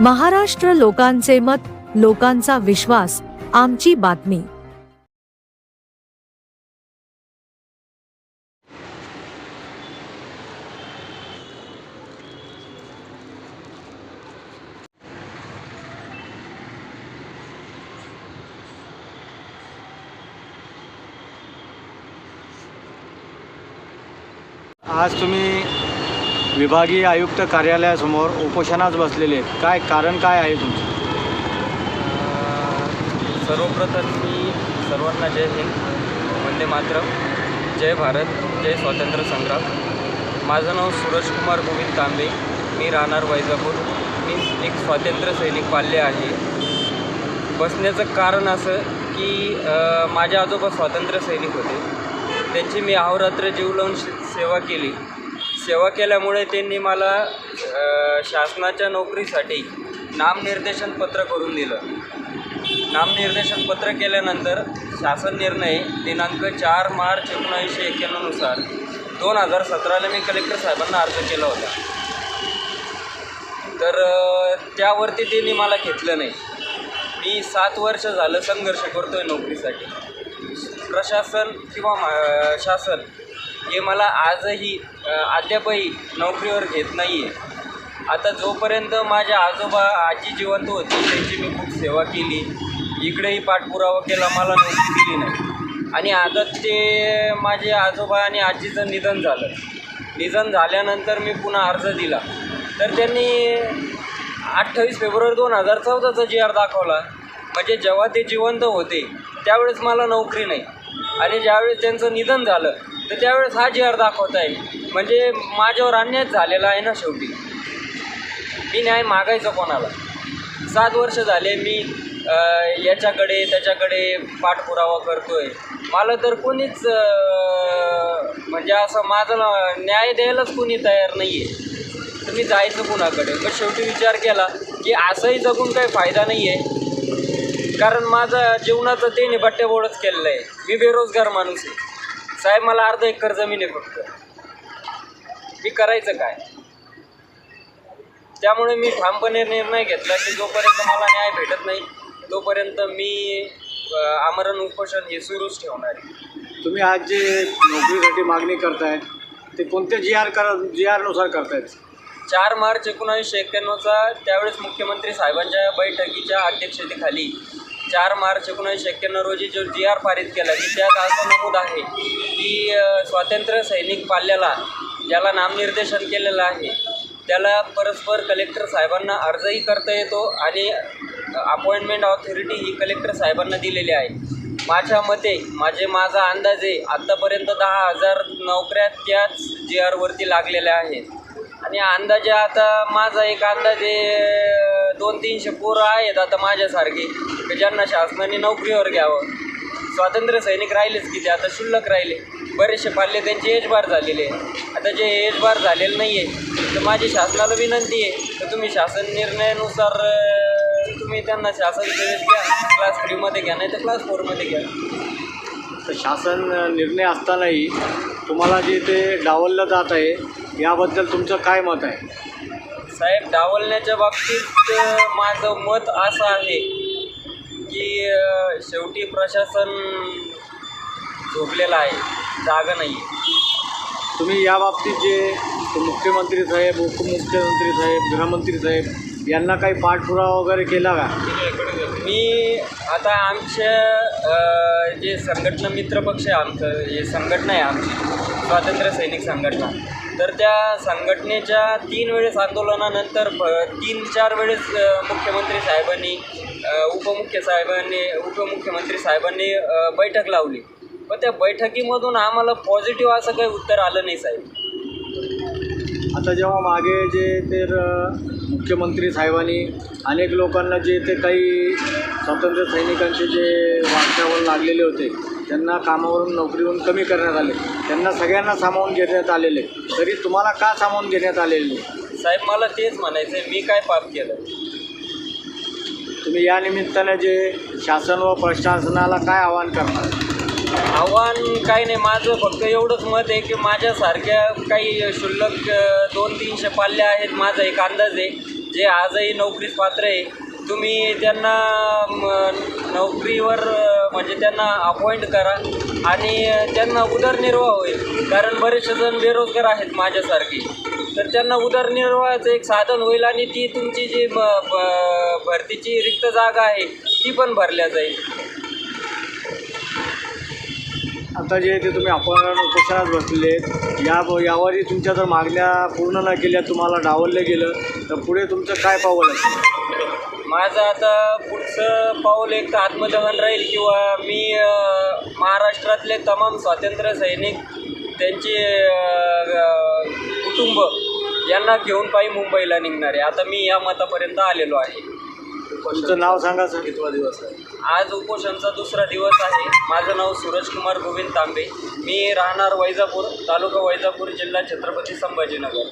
महाराष्ट्र लोकांचे मत लोकांचा विश्वास आमची बातमी. आज तुम्ही विभागीय आयुक्त कार्यालयासमोर उपोषणास बसलेले आहेत काय कारण काय आहे तुमचं? सर्वप्रथम मी सर्वांना जय हिंद. वंदे मातरम. जय भारत. जय स्वातंत्र्य संग्राम. माझं नाव सुरज कुमार गोविंद तांबे मी राहणार वैजापूर. मी एक स्वातंत्र्य सैनिक पाल्ले आहे. बसण्याचं कारण असं की माझ्या माझे आजोबा स्वातंत्र्य सैनिक होते. त्यांची मी अहोरात्र जीव लावून सेवा केली. सेवा केल्यामुळे त्यांनी मला शासनाच्या नोकरीसाठी नामनिर्देशन पत्र करून दिलं. नामनिर्देशन पत्र केल्यानंतर शासन निर्णय दिनांक चार मार्च एकोणावीसशे एक्क्याण्णवनुसार दोन हजार सतराला मी कलेक्टर साहेबांना अर्ज केला होता. तर त्यावरती त्यांनी मला घेतलं नाही. मी सात वर्ष झालं संघर्ष करतो आहे नोकरीसाठी. प्रशासन किंवा मा- शासन हे मला आजही अद्यापही नोकरीवर घेत नाही आहे आता जोपर्यंत माझ्या आजोबा आजी जिवंत होती त्यांची मी खूप सेवा केली. इकडेही पाठपुरावा केला मला नोकरी दिली नाही. आणि आता ते माझे आजोबा आणि आजीचं निधन झालं. निधन झाल्यानंतर मी पुन्हा अर्ज दिला. तर त्यांनी अठ्ठावीस फेब्रुवारी दोन हजार चौदाचा जी आर दाखवला. म्हणजे जेव्हा ते जिवंत होते त्यावेळेस मला नोकरी नाही. आणि ज्यावेळेस त्यांचं निधन झालं तर त्यावेळेस हा जी आर दाखवत आहे म्हणजे माझ्यावर अन्यायच झालेला आहे ना शेवटी. मी न्याय मागायचं कोणाला? सात वर्ष झाले मी याच्याकडे त्याच्याकडे पाठपुरावा करतोय. मला तर कोणीच म्हणजे असं माझं न्याय द्यायलाच कोणी तयार नाही आहे तर मी जायचं कुणाकडे? मग शेवटी विचार केला की असंही जगून काही फायदा नाही आहे कारण माझं जीवनाचं ते बट्ट्याबोळच केलेलं आहे. मी बेरोजगार माणूस आहे. साहेब मला अर्धा एकर जमीन आहे फक्त. मी करायचं काय? त्यामुळे मी ठामपणे निर्णय घेतला की जोपर्यंत मला न्याय भेटत नाही तोपर्यंत मी आमरण उपोषण हे सुरूच ठेवणार आहे. तुम्ही आज जे नोकरीसाठी मागणी करतायत ते कोणत्या जी आर कर जी आरनुसार करतायत? चार मार्च एकोणावीसशे एक्क्याण्णवचा त्यावेळेस मुख्यमंत्री साहेबांच्या बैठकीच्या अध्यक्षतेखाली चार मार्च एकोणीसशे एक्क्याण्णव रोजी जो जी आर पारित केला की त्यात असं नमूद आहे की स्वातंत्र्य सैनिक पाल्याला ज्याला नामनिर्देशन केलेलं आहे त्याला परस्पर कलेक्टर साहेबांना अर्जही करता येतो आणि अपॉइंटमेंट ऑथॉरिटी ही कलेक्टर साहेबांना दिलेली आहे. माझ्या मते माझे माझा अंदाज आहे आत्तापर्यंत दहा हजार नोकऱ्या त्याच जी आरवरती लागलेल्या आहेत. आणि अंदाजे आता माझा एक अंदाजे दोन तीनशे पोरं आहेत आता माझ्यासारखे. की ज्यांना शासनाने नोकरीवर घ्यावं. स्वातंत्र्य सैनिक राहिलेच की ते आता शिल्लक राहिले. बरेचसे पाल्ले त्यांचे एज बार झालेले आता जे एज बार झालेलं नाही आहे तर माझी शासनाला विनंती आहे तर तुम्ही शासन निर्णयानुसार तुम्ही त्यांना शासन सेवेत घ्या क्लास थ्रीमध्ये घ्या नाही तर क्लास फोरमध्ये घ्या. तर शासन निर्णय असतानाही तुम्हाला जे ते डावललं जात आहे याबद्दल तुमचं काय मत आहे? साहेब डावलण्याच्या बाबतीत माझं मत असं आहे की शेवटी प्रशासन झोपलेलं आहे जागा नाही तुम्ही या बाबतीत जे मुख्यमंत्री साहेब उपमुख्यमंत्री साहेब गृहमंत्री साहेब यांना काही पाठपुरावा वगैरे केला का? मी आता आमच्या जे संघटना मित्रपक्ष आहे आमचं हे संघटना आहे आमची स्वातंत्र्य सैनिक संघटना. तर त्या संघटनेच्या तीन वेळेस आंदोलनानंतर तीन चार वेळेस मुख्यमंत्री साहेबांनी उपमुख्य साहेबांनी उपमुख्यमंत्री साहेबांनी बैठक लावली. पण त्या बैठकीमधून आम्हाला पॉझिटिव्ह असं काही उत्तर आलं नाही साहेब. आता जेव्हा मागे जे तर मुख्यमंत्री साहेबांनी अनेक लोकांना जे ते काही स्वातंत्र्य सैनिकांचे जे वाट्यावर लागलेले होते त्यांना कामावरून नोकरीवरून कमी करण्यात आले. त्यांना सगळ्यांना सामावून घेण्यात आलेले. तरी तुम्हाला का सामावून घेण्यात आलेले? साहेब मला तेच म्हणायचं आहे मी काय पाप केलं? तुम्ही या निमित्ताने जे शासन व प्रशासनाला काय आवाहन करणार? आव्हान काही नाही माझं फक्त एवढंच मत आहे की माझ्यासारख्या काही शुल्लक दोन तीनशे पाल्ल्या आहेत माझा एक अंदाज आहे. जे आजही नोकरीस पात्र आहे तुम्ही त्यांना नोकरीवर म्हणजे त्यांना अपॉइंट करा आणि त्यांना उदरनिर्वाह होईल. कारण बरेचसे जण बेरोजगार आहेत माझ्यासारखे. तर त्यांना उदरनिर्वाहाचं एक साधन होईल आणि ती तुमची जी ब- भरतीची रिक्त जागा आहे ती पण भरल्या जाईल. आता जे ते तुम्ही अपहरण उपोषणात बसले या यावरही तुमच्या जर मागण्या पूर्ण न केल्या तुम्हाला डावललं गेलं तर पुढे तुमचं काय पावलं असेल माझं आता पुढचं पाऊल एक तर आत्मदहन राहील किंवा मी महाराष्ट्रातले तमाम स्वातंत्र्य सैनिक त्यांचे कुटुंब यांना घेऊन पायी मुंबईला निघणार आहे. आता मी या मतापर्यंत आलेलो आहे. तुमचं नाव सांगा सर. कितवा दिवस आहे? आज उपोषणचा दुसरा दिवस आहे. माझं नाव सूरज कुमार गोविंद तांबे. मी राहणार वैजापूर तालुका वैजापूर जिल्हा छत्रपती संभाजीनगर.